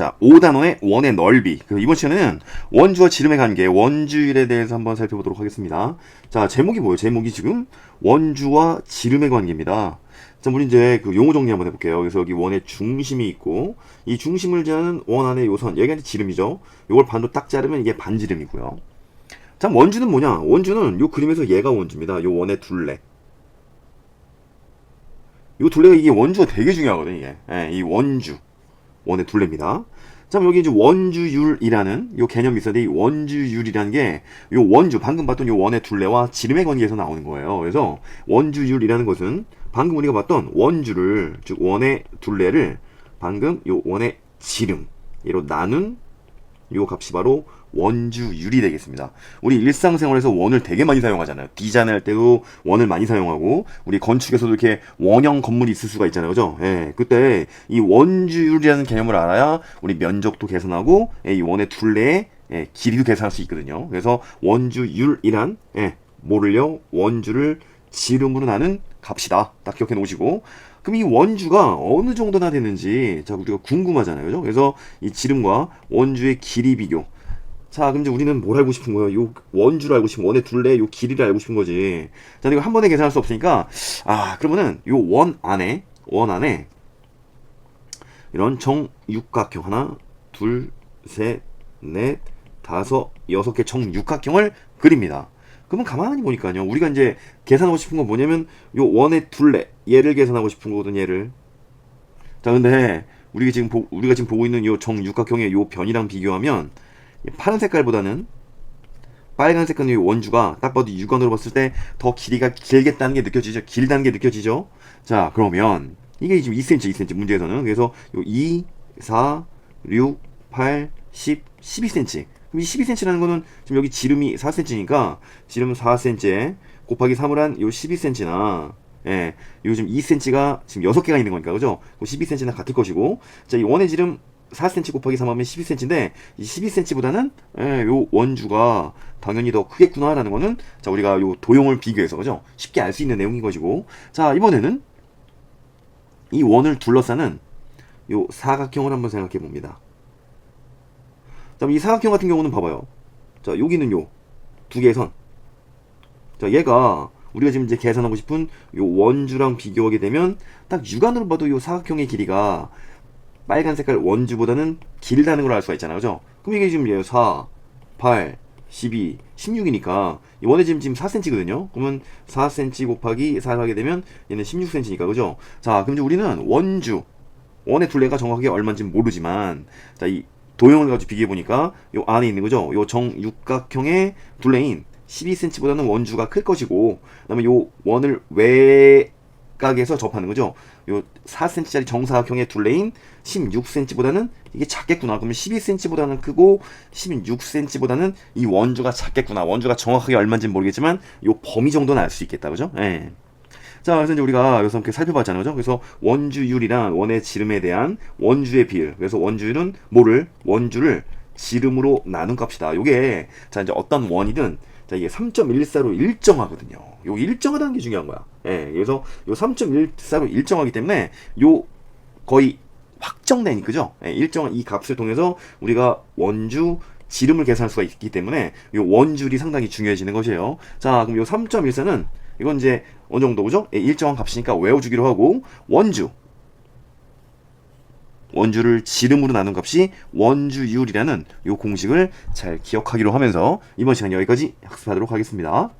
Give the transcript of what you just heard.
자, 5단원의 원의 넓이. 그 이번 시간에는 원주와 지름의 관계, 원주율에 대해서 한번 살펴보도록 하겠습니다. 자, 제목이 뭐예요? 제목이 지금 원주와 지름의 관계입니다. 자, 우리 이제 그 용어 정리 한번 해볼게요. 그래서 여기 원의 중심이 있고, 이 중심을 제하는 원 안의 요선, 여기가 이제 지름이죠. 요걸 반도 딱 자르면 이게 반지름이고요. 자, 원주는 뭐냐? 원주는 요 그림에서 얘가 원주입니다. 요 원의 둘레. 요 둘레가 이게 원주가 되게 중요하거든요, 이게. 예, 이 원주. 원의 둘레입니다. 자, 여기 이제 원주율이라는 요 개념이 있었는데 이 원주율이라는 게 요 원주 방금 봤던 요 원의 둘레와 지름의 관계에서 나오는 거예요. 그래서 원주율이라는 것은 방금 우리가 봤던 원주를 즉 원의 둘레를 방금 요 원의 지름 이로 나눈 요 값이 바로 원주율이 되겠습니다. 우리 일상생활에서 원을 되게 많이 사용하잖아요. 디자인할 때도 원을 많이 사용하고 우리 건축에서도 이렇게 원형 건물이 있을 수가 있잖아요. 그죠? 예. 그때 이 원주율이라는 개념을 알아야 우리 면적도 계산하고 예, 이 원의 둘레의 예, 길이도 계산할 수 있거든요. 그래서 원주율이란 예, 뭐를요? 원주를 지름으로 나눈 값이다. 딱 기억해 놓으시고 그럼 이 원주가 어느 정도나 되는지 자 우리가 궁금하잖아요. 그죠? 그래서 이 지름과 원주의 길이 비교 자, 그럼 이제 우리는 뭘 알고 싶은 거예요? 요 원주를 알고 싶은 원의 둘레 요 길이를 알고 싶은 거지. 자, 이거 한 번에 계산할 수 없으니까 아, 그러면은 요 원 안에 원 안에 이런 정육각형 하나, 둘, 셋, 넷, 다섯, 여섯 개 정육각형을 그립니다. 그러면 가만히 보니까요. 우리가 이제 계산하고 싶은 건 뭐냐면 요 원의 둘레 얘를 계산하고 싶은 거거든 얘를. 자, 근데 우리가 지금 보, 우리가 지금 보고 있는 요 정육각형의 요 변이랑 비교하면 파란 색깔보다는 빨간 색깔의 원주가 딱 봐도 육안으로 봤을 때 더 길이가 길겠다는 게 느껴지죠. 길다는 게 느껴지죠. 자, 그러면 이게 지금 2cm, 2cm 문제에서는 그래서 요 2, 4, 6, 8, 10, 12cm. 그럼 이 12cm라는 거는 지금 여기 지름이 4cm니까 지름 4cm 곱하기 3을 한 요 12cm나 예, 요즘 2cm가 지금 6개가 있는 거니까 그죠? 12cm나 같을 것이고 자, 이 원의 지름 4cm 곱하기 3 하면 12cm인데 이 12cm보다는 예, 요 원주가 당연히 더 크겠구나라는 거는 자 우리가 요 도형을 비교해서 그죠 쉽게 알 수 있는 내용인 것이고 자 이번에는 이 원을 둘러싸는 요 사각형을 한번 생각해 봅니다. 자, 이 사각형 같은 경우는 봐봐요. 자, 여기는 요 두 개의 선. 자, 얘가 우리가 지금 이제 계산하고 싶은 요 원주랑 비교하게 되면 딱 육안으로 봐도 요 사각형의 길이가 빨간 색깔 원주보다는 길다는 걸 알 수가 있잖아요. 그죠? 그럼 이게 지금 얘 4, 8, 12, 16이니까 이 원의 지금 지금 4cm거든요. 그러면 4cm 곱하기 4 하게 되면 얘는 16cm니까 그죠? 자, 그럼 이제 우리는 원주 원의 둘레가 정확하게 얼마인지 모르지만 자, 이 도형을 가지고 비교해 보니까 요 안에 있는 거죠. 요 정육각형의 둘레인 12cm보다는 원주가 클 것이고 그다음에 요 원을 외곽에서 접하는 거죠. 요 4cm짜리 정사각형의 둘레인 16cm보다는 이게 작겠구나. 그러면 12cm보다는 크고 16cm보다는 이 원주가 작겠구나. 원주가 정확하게 얼마인지 는 모르겠지만 요 범위 정도는 알 수 있겠다. 그죠? 예. 자, 그래서 이제 우리가 여기서 이렇게 살펴봤잖아요. 그죠? 그래서 원주율이란 원의 지름에 대한 원주의 비율. 그래서 원주율은 뭐를? 원주를 지름으로 나눈 값이다. 요게, 자, 이제 어떤 원이든, 자, 이게 3.14로 일정하거든요. 요 일정하다는 게 중요한 거야. 예, 그래서 요 3.14로 일정하기 때문에 요 거의 확정된, 그죠? 예, 일정한 이 값을 통해서 우리가 원주 지름을 계산할 수가 있기 때문에 요 원줄이 상당히 중요해지는 것이에요. 자, 그럼 요 3.14는 이건 이제 어느 정도 그죠? 예, 일정한 값이니까 외워주기로 하고 원주 원주를 지름으로 나눈 값이 원주율이라는 요 공식을 잘 기억하기로 하면서 이번 시간 여기까지 학습하도록 하겠습니다.